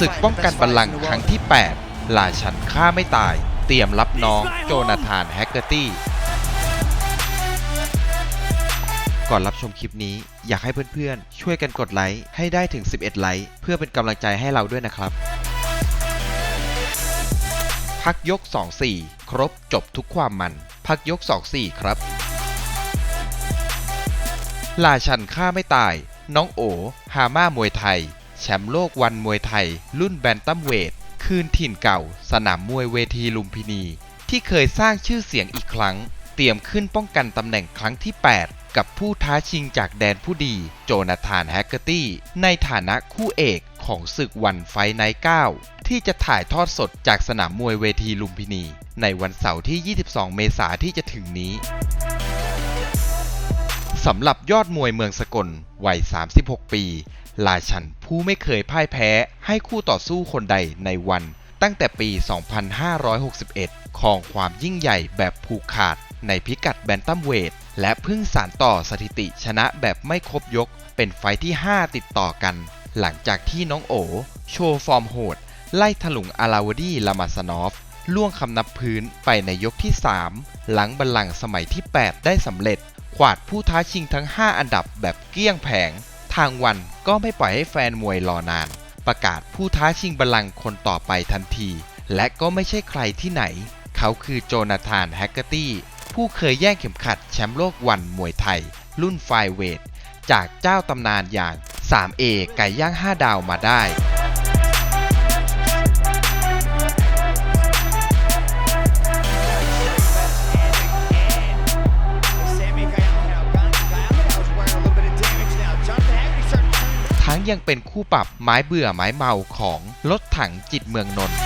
ศึกป้องกันบัลลังก์ครั้งที่ 8 ลาชันฆ่าไม่ตาย เตรียมรับน้องโจนาธานแฮกเกอร์ตี้ ก่อนรับชมคลิปนี้อยากให้เพื่อนๆ ช่วยกันกดไลค์ให้ได้ถึง 11 ไลค์เพื่อเป็นกำลังใจให้เราด้วยนะครับ พักยก 2-4 ครบจบทุกความมัน พักยก 2-4 ครับ ลาชันฆ่าไม่ตาย น้องโอฮาม่ามวยไทย แชมป์โลกวันมวยไทย รุ่นแบนตัมเวท คืนถิ่นเก่า สนามมวยเวทีลุมพินี ที่เคยสร้างชื่อเสียงอีกครั้ง เตรียมขึ้นป้องกันตำแหน่งครั้งที่ 8 กับผู้ท้าชิงจากแดนผู้ดี โจนาธานแฮกเกอร์ตี้ ในฐานะคู่เอกของศึกวันไฟไนท์9ที่จะถ่ายทอดสดจากสนามมวยเวทีลุมพินี ในวันเสาร์ที่ 22 เมษายนที่จะถึงนี้ สำหรับยอดมวยเมืองสกลวัย 36 ปี ลาชันผู้ไม่เคยพ่ายแพ้ให้คู่ต่อสู้คนใดในวัน ตั้งแต่ปี 2561 ครองความยิ่งใหญ่แบบผูกขาดในพิกัดแบนตัมเวท และพิ่งสานต่อสถิติชนะแบบไม่ครบยก เป็นไฟท์ที่ 5 ติดต่อกัน หลังจากที่น้องโอ โชว์ฟอร์มโหด ไล่ถลุงอาราวดีลามาสนอฟล่วงคำนับพื้นไปในยกที่ 3 หลังบัลลังก์สมัยที่ 8 ได้สำเร็จ ขวาดผู้ท้าชิงทั้ง 5 อันดับแบบเกลี้ยงแผง ทางวันก็ไม่ปล่อยให้แฟนมวยรอนาน ประกาศผู้ท้าชิงบัลลังก์คนต่อไปทันที และก็ไม่ใช่ใครที่ไหน เขาคือโจนาธานแฮกเกอร์ตี้ ผู้เคยแย่งเข็มขัดแชมป์โลกวันมวยไทย รุ่นไฟเวท จากเจ้าตำนานอย่าง 3A ไก่ย่าง 5 ดาวมาได้ ยังเป็นคู่ปรับไม้เบื่อไม้เมาของรถถังจิตเมืองนนท์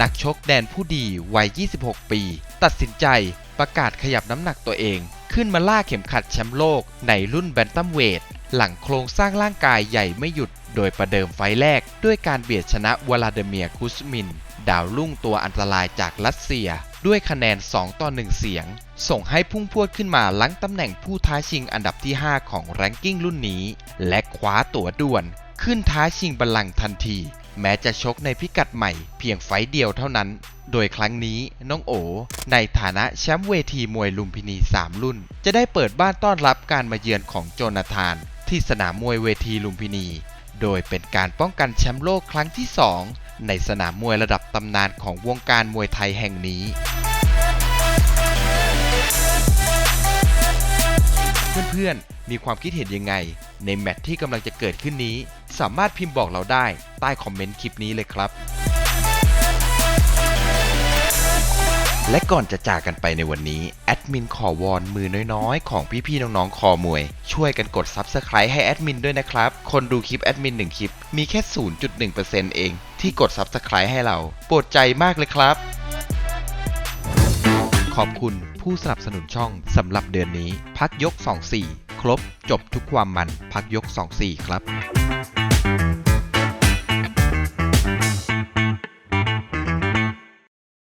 นักชกแดนผู้ดีวัย 26 ปี ตัดสินใจประกาศขยับน้ำหนักตัวเอง ขึ้นมาล่าเข็มขัดแชมป์โลกในรุ่นแบนตัมเวท หลังโครงสร้างร่างกายใหญ่ไม่หยุด โดยประเดิมไฟแรก ด้วยการเบียดชนะวลาดิเมียร์คุสมิน ดาวรุ่งตัวอันตรายจากรัสเซีย ด้วยคะแนน 2 ต่อ 1 เสียง ส่งให้พุ่งพรวดขึ้นมาล้างตำแหน่งผู้ท้าชิงอันดับที่ 5 ของแรงกิ้งรุ่นนี้ และคว้าตั๋วด่วน ขึ้นท้าชิงบัลลังก์ทันที แม้จะชกในพิกัดใหม่เพียงไฟเดียวเท่านั้น โดยครั้งนี้น้องโอ ในฐานะแชมป์เวทีมวยลุมพินี 3 รุ่น จะได้เปิดบ้านต้อนรับการมาเยือนของโจนาธาน ที่สนามมวยเวทีลุมพินี โดยเป็นการป้องกันแชมป์โลกครั้งที่ 2 ในสนามมวยระดับตำนานของวงการมวยไทยแห่งนี้ เพื่อนๆ มีความคิดเห็นยังไง ในแมตช์ที่กำลังจะเกิดขึ้นนี้ สามารถพิมพ์บอกเราได้ใต้คอมเมนต์คลิปนี้เลยครับ และก่อนจะจากกันไปในวันนี้ แอดมินขอวอนมือน้อยๆ ของพี่ๆน้องๆ คอมวย ช่วยกันกด Subscribe ให้แอดมินด้วยนะครับ คนดูคลิปแอดมิน1คลิป มีแค่ 0.1%เอง ที่กด Subscribe ให้เรา โปรดใจมากเลยครับ ขอบคุณผู้สนับสนุนช่องสำหรับเดือนนี้ พักยก 24 ครบจบทุกความมันพักยก 24 ครับ